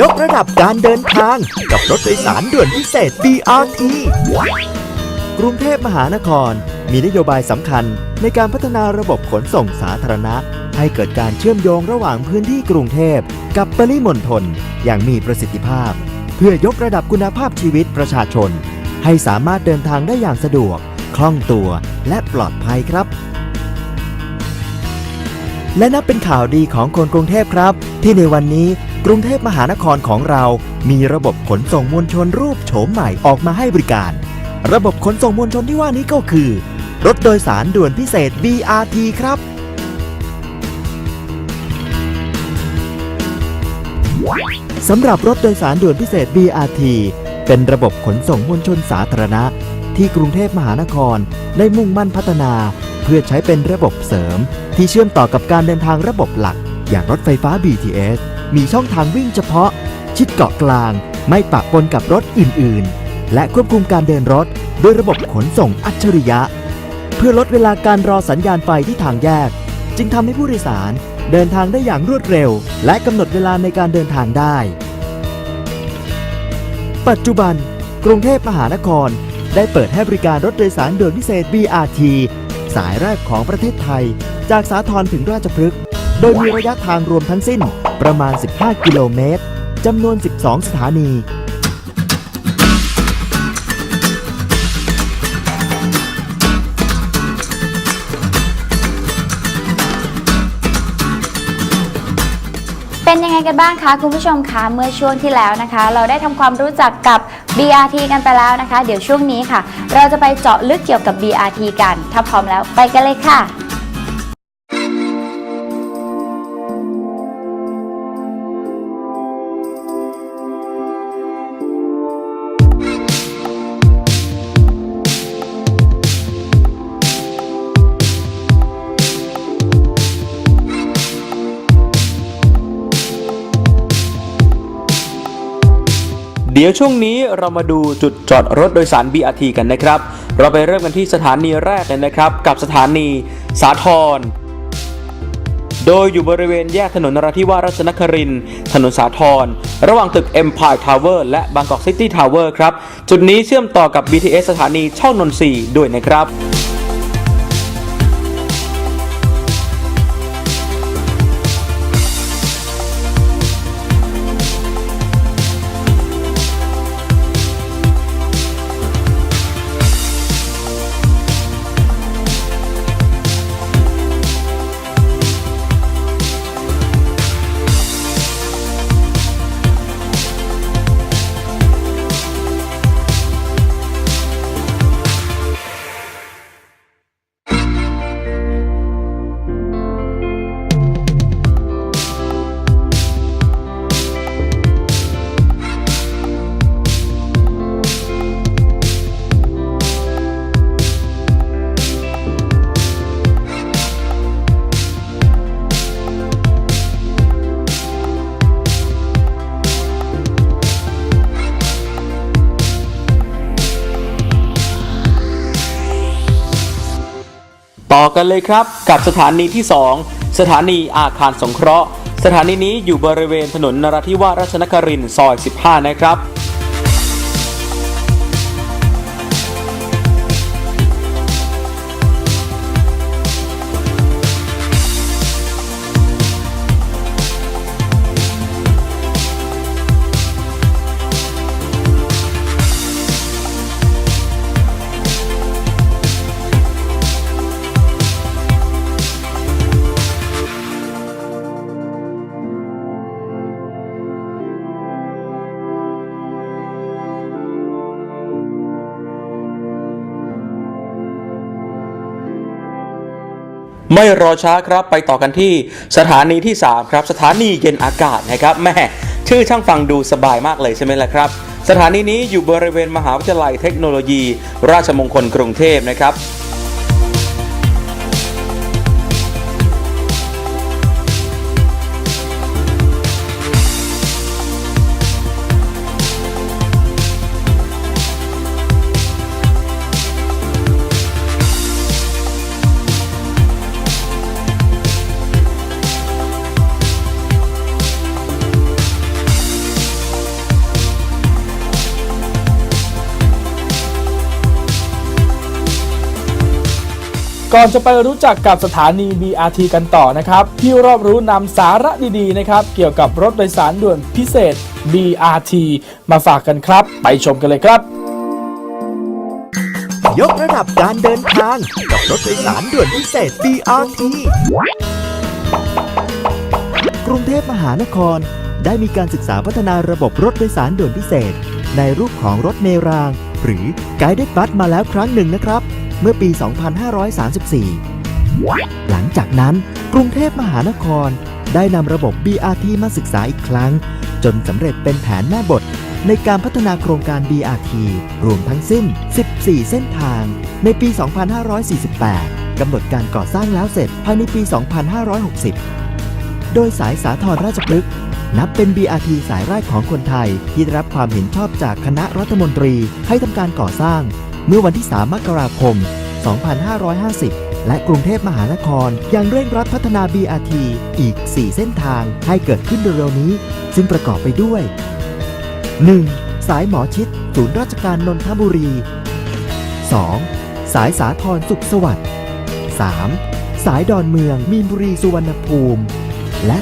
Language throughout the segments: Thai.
ยกระดับการเดินทาง กับรถโดยสารด่วนพิเศษ BRT กรุงเทพมหานคร มีนโยบายสำคัญในการพัฒนาระบบขนส่งสาธารณะ ให้เกิดการเชื่อมโยงระหว่างพื้นที่กรุงเทพ กับปริมณฑลอย่างมีประสิทธิภาพ เพื่อยกระดับคุณภาพชีวิตประชาชน ให้สามารถเดินทางได้อย่างสะดวก คล่องตัวและปลอดภัยครับและนับเป็นข่าวดีของคนกรุงเทพครับ ที่ในวันนี้ กรุงเทพมหานครของเรา มีระบบขนส่งมวลชนรูปโฉมใหม่ออกมาให้บริการ ระบบขนส่งมวลชนที่ว่านี้ก็คือ รถโดยสารด่วนพิเศษ BRT ครับ สำหรับรถโดยสารด่วนพิเศษ BRT เป็นระบบขนส่งมวลชนสาธารณะ ที่กรุงเทพมหานครได้มุ่งมั่นพัฒนา เพื่อใช้เป็นระบบเสริม ที่เชื่อมต่อกับการเดินทางระบบหลัก อย่างรถไฟฟ้า BTS มีช่องทางวิ่งเฉพาะ ชิดเกาะกลาง ไม่ปะปนกับรถอื่น ๆ และควบคุมการเดินรถด้วยระบบขนส่งอัจฉริยะ เพื่อลดเวลาการรอสัญญาณไฟที่ทางแยก จึงทำให้ผู้โดยสารเดินทางได้อย่างรวดเร็ว และกำหนดเวลาในการเดินทางได้ ปัจจุบัน กรุงเทพมหานคร ได้เปิดให้บริการรถโดยสารด่วนพิเศษ BRT สายแรกของประเทศไทย จากสาทรถึงราชพฤกษ์ โดยมีระยะทางรวมทั้งสิ้น ประมาณ 15 กิโลเมตรจำนวน 12 สถานี เป็นยังไงกันบ้างคะคุณผู้ชมคะเมื่อช่วงที่แล้วนะคะ เราได้ทำความรู้จักกับ BRT กันไปแล้วนะคะ เดี๋ยวช่วงนี้ค่ะ เราจะไปเจาะลึกเกี่ยวกับ BRT กัน ถ้าพร้อมแล้วไปกันเลยค่ะ ดี๋ยวช่วงนี้เรามาดูจุดจอดรถโดยสาร BRT กันนะครับ เราไปเริ่มกันที่สถานีแรกเลยนะครับ กับสถานีสาทรโดยอยู่บริเวณแยกถนนนราธิวาสราชนครินถนนสาทรระหว่างตึก Empire Tower และบางกอกซิตี้ทาวเวอร์ครับ จุดนี้เชื่อมต่อกับ BTS สถานีช่องนนทรีด้วยนะครับ ต่อกันเลยครับ กับสถานีที่ 2 สถานีอาคารสงเคราะห์ สถานีนี้อยู่บริเวณถนนนราธิวาสราชนครินทร์ซอย 15 นะครับ ไม่รอช้าครับไปต่อกันที่สถานีที่ 3 ครับ สถานีเย็นอากาศนะครับแม่ชื่อช่างฟังดูสบายมากเลยใช่ไหมล่ะครับ สถานีนี้อยู่บริเวณมหาวิทยาลัยเทคโนโลยี ราชมงคลกรุงเทพนะครับ ก่อนจะไปรู้จักกับสถานี BRT กันต่อนะครับพี่รอบรู้นำสาระดีๆนะครับ เกี่ยวกับรถโดยสารด่วนพิเศษ BRT มาฝากกันครับ ไปชมกันเลยครับ ยกระดับการเดินทางกับรถโดยสารด่วนพิเศษ BRT กรุงเทพมหานคร ได้มีการศึกษาพัฒนาระบบรถโดยสารด่วนพิเศษ ในรูปของรถเมราง หรือ Guided Bus มาแล้วครั้งหนึ่งนะครับ เมื่อปี 2534 หลังจากนั้นกรุงเทพมหานครได้นำระบบ BRT มาศึกษาอีกครั้ง จนสำเร็จเป็นแผนแม่บทในการพัฒนาโครงการ BRT รวมทั้งสิ้น 14 เส้นทาง ในปี 2548 กำหนดการก่อสร้างแล้วเสร็จภายในปี 2560 โดยสายสาทรราชพฤกษ์นับเป็น BRT สายแรกของคนไทย ที่ได้รับความเห็นชอบจากคณะรัฐมนตรีให้ทำการก่อสร้าง เมื่อวันที่ 3 มกราคม 2550 และกรุงเทพมหานคร ยังเร่งรัดพัฒนา BRT อีก 4 เส้นทางให้เกิดขึ้นเร็วๆนี้ ซึ่งประกอบไปด้วย 1. สายหมอชิดศูนย์ราชการนนทบุรี 2. สายสาทรสุขสวัสดิ์ 3. สายดอนเมืองมีนบุรีสุวรรณภูมิ และ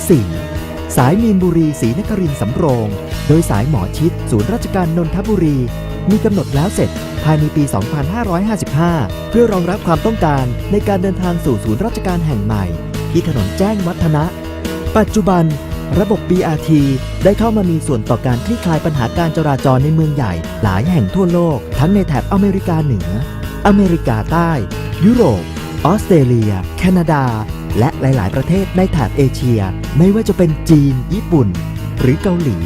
4. สายมีนบุรีศรีนครินทร์สำโรง โดยสายหมอชิดศูนย์ราชการนนทบุรี มีกำหนดแล้วเสร็จ ภายในปี 2555 เพื่อรองรับความต้องการในการเดินทางสู่ศูนย์ราชการแห่งใหม่ ที่ถนนแจ้งวัฒนะ ปัจจุบัน ระบบ BRT ได้เข้ามามีส่วนต่อการคลี่คลายปัญหาการจราจรในเมืองใหญ่ หลายแห่งทั่วโลก ทั้งในแถบอเมริกาเหนือ อเมริกาใต้ ยุโรป ออสเตรเลีย แคนาดา และหลาย ๆ ประเทศในแถบเอเชีย ไม่ว่าจะเป็นจีน ญี่ปุ่น หรือเกาหลี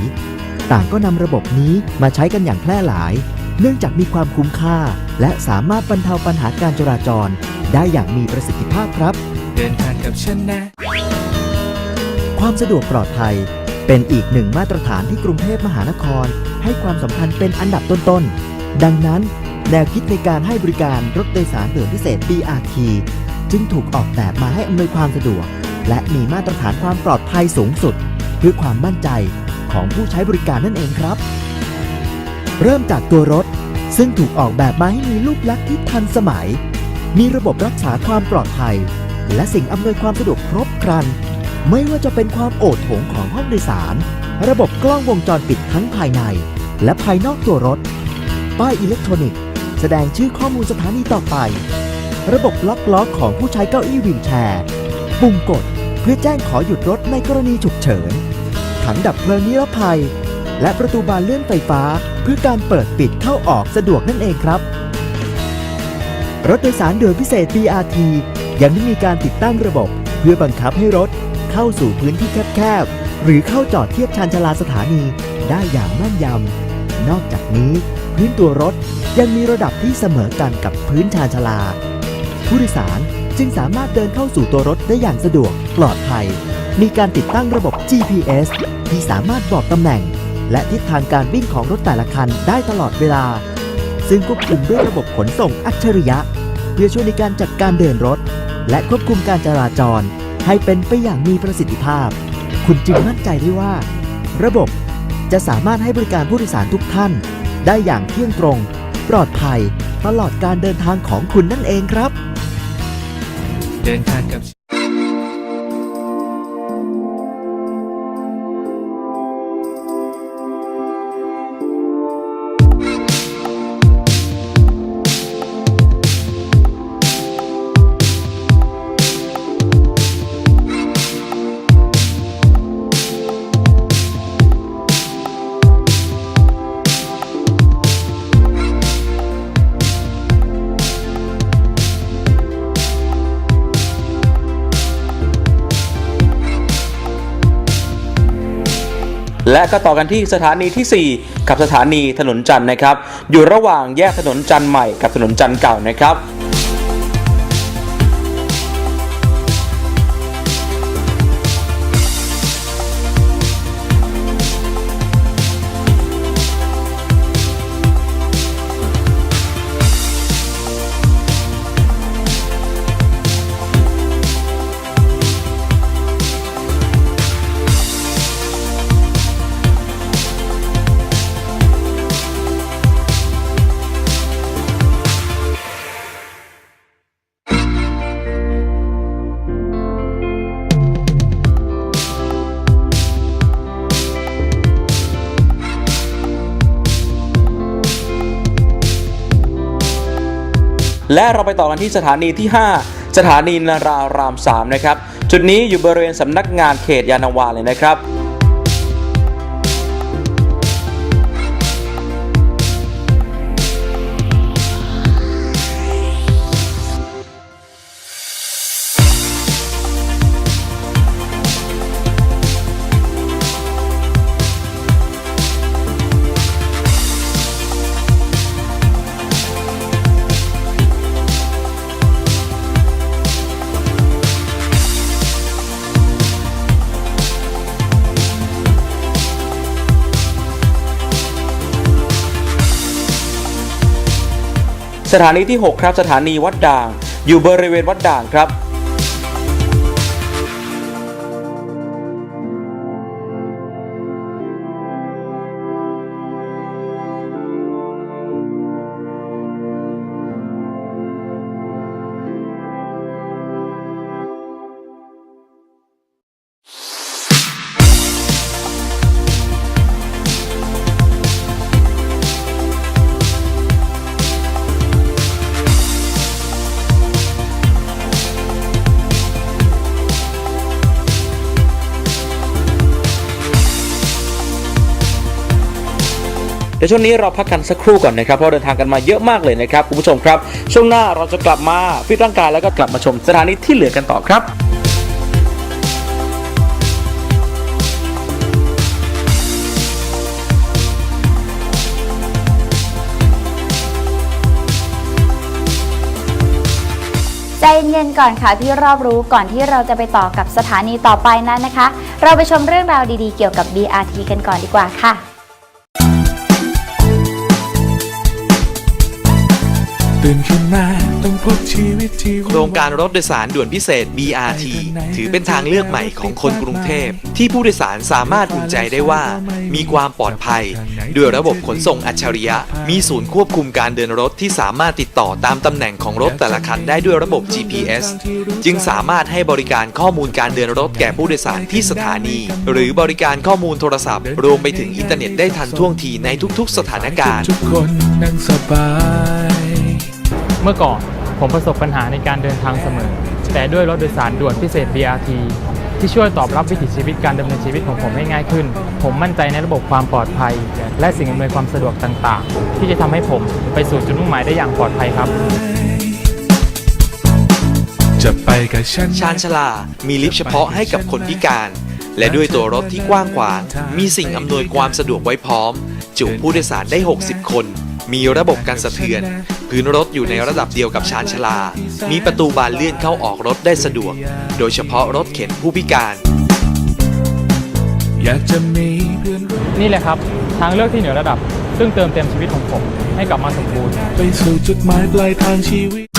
ต่างก็นำระบบนี้มาใช้กันอย่างแพร่หลาย เนื่องจากมีความคุ้มค่า และสามารถบรรเทาปัญหาการจราจร ได้อย่างมีประสิทธิภาพครับ เดินทางกับฉันนะ ความสะดวกปลอดภัย เป็นอีกหนึ่งมาตรฐานที่กรุงเทพมหานคร ให้ความสำคัญเป็นอันดับต้นๆ ดังนั้น แนวคิดในการให้บริการรถโดยสารด่วนพิเศษ BRT จึงถูกออกแบบมาให้อำนวยความสะดวก และมีมาตรฐานความปลอดภัยสูงสุด เพื่อความมั่นใจของผู้ใช้บริการนั่นเองครับ เริ่มจากตัวรถ ซึ่งถูกออกแบบมาให้มีรูปลักษณ์ที่ทันสมัย มีระบบรักษาความปลอดภัย และสิ่งอำนวยความสะดวกครบครัน ไม่ว่าจะเป็นความโอดโถงของห้องโดยสาร ระบบกล้องวงจรปิดทั้งภายใน และภายนอกตัวรถ ป้ายอิเล็กทรอนิกส์ แสดงชื่อข้อมูลสถานีต่อไป ระบบล็อกล้อของผู้ใช้เก้าอี้วีลแชร์ ปุ่มกดเพื่อแจ้งขอหยุดรถในกรณีฉุกเฉินถังดับเพลิงนิรภัย และประตูบานเลื่อนไฟฟ้า เพื่อการเปิดปิดเข้าออกสะดวกนั่นเองครับ รถโดยสารด่วนพิเศษ BRT ยังได้มีการติดตั้งระบบ เพื่อบังคับให้รถเข้าสู่พื้นที่แคบๆ หรือเข้าจอดเทียบชานชาลาสถานีได้อย่างแม่นยำ นอกจากนี้พื้นตัวรถยังมีระดับที่เสมอกันกับพื้นชานชาลา ผู้โดยสารจึงสามารถเดินเข้าสู่ตัวรถได้อย่างสะดวกปลอดภัย มีการติดตั้งระบบ GPS ที่สามารถบอกตำแหน่ง และทิศทางการวิ่งของรถแต่ละคันได้ตลอดเวลา ซึ่งควบคุมด้วยระบบขนส่งอัจฉริยะ เพื่อช่วยในการจัดการเดินรถ และควบคุมการจราจร ให้เป็นไปอย่างมีประสิทธิภาพ คุณจึงมั่นใจได้ว่า ระบบจะสามารถให้บริการผู้โดยสารทุกท่าน ได้อย่างเที่ยงตรง ปลอดภัย ตลอดการเดินทางของคุณนั่นเองครับ เดินทางกับ และก็ต่อกันที่สถานีทีสี่ 4 กับสถานีถนนจันทร์นะครับ อยู่ระหว่างแยกถนนจันทร์ใหม่กับถนนจันทร์เก่านะครับ และเราไปต่อกันที่สถานีที่ 5 สถานีนาราราม3นะครับจุดนี้อยู่บริเวณสำนักงานเขตยานนาวาเลยนะครับ สถานีที่ 6 ครับ สถานีวัดด่าง อยู่บริเวณวัดด่างครับ เดี๋ยวช่วงนี้เราพักกันสักครู่ก่อนนะครับเพราะเดินทางกันมาเยอะมากเลยนะครับคุณผู้ชมครับ ช่วงหน้าเราจะกลับมาฟิตร่างกายแล้วก็กลับมาชมสถานีที่เหลือกันต่อครับใจเย็นก่อนค่ะพี่รอบรู้ก่อนที่เราจะไปต่อกับสถานีต่อไปนั้นนะคะ เราไปชมเรื่องราวดีๆเกี่ยวกับ BRT กันก่อนดีกว่าค่ะ ตื่นขึ้นมาต้องพบชีวิตที่โครงการรถโดยสารด่วนพิเศษ BRT ถือเป็นทางเลือกใหม่ของคนกรุงเทพ ที่ผู้โดยสารสามารถอุ่นใจได้ว่า มีความปลอดภัย ด้วยระบบขนส่งอัจฉริยะ มีศูนย์ควบคุมการเดินรถที่สามารถติดต่อตามตำแหน่งของรถแต่ละคันได้ด้วยระบบ GPS จึงสามารถให้บริการข้อมูลการเดินรถแก่ผู้โดยสารที่สถานี หรือบริการข้อมูลโทรศัพท์ รวมไปถึงอินเทอร์เน็ตได้ทันท่วงทีในทุก ๆ สถานการณ์ทุกคนนั่งสบาย เมื่อก่อนผมประสบปัญหาในการเดินทางเสมอ แต่ด้วยรถโดยสารด่วนพิเศษ BRT ที่ช่วยตอบรับวิถีชีวิตการดำเนินชีวิตของผมให้ง่ายขึ้น ผมมั่นใจในระบบความปลอดภัย และสิ่งอำนวยความสะดวกต่างๆ ที่จะทำให้ผมไปสู่จุดมุ่งหมายได้อย่างปลอดภัยครับ จะไปกับฉันชาญชาลา มีลิฟต์เฉพาะให้กับคนพิการ และด้วยตัวรถที่กว้างขวาง มีสิ่งอำนวยความสะดวกไว้พร้อม จุผู้โดยสารได้ 60 คน มีระบบการสะเทือน พื้นรถอยู่ในระดับเดียวกับชานชลา มีประตูบานเลื่อนเข้าออกรถได้สะดวก โดยเฉพาะรถเข็นผู้พิการ อยากจะมีเพื่อนนี่แหละครับ ทางเลือกที่เหนือระดับ ซึ่งเติมเต็มชีวิตของผมให้กลับมาสมบูรณ์ ไปสู่จุดหมายปลายทางชีวิต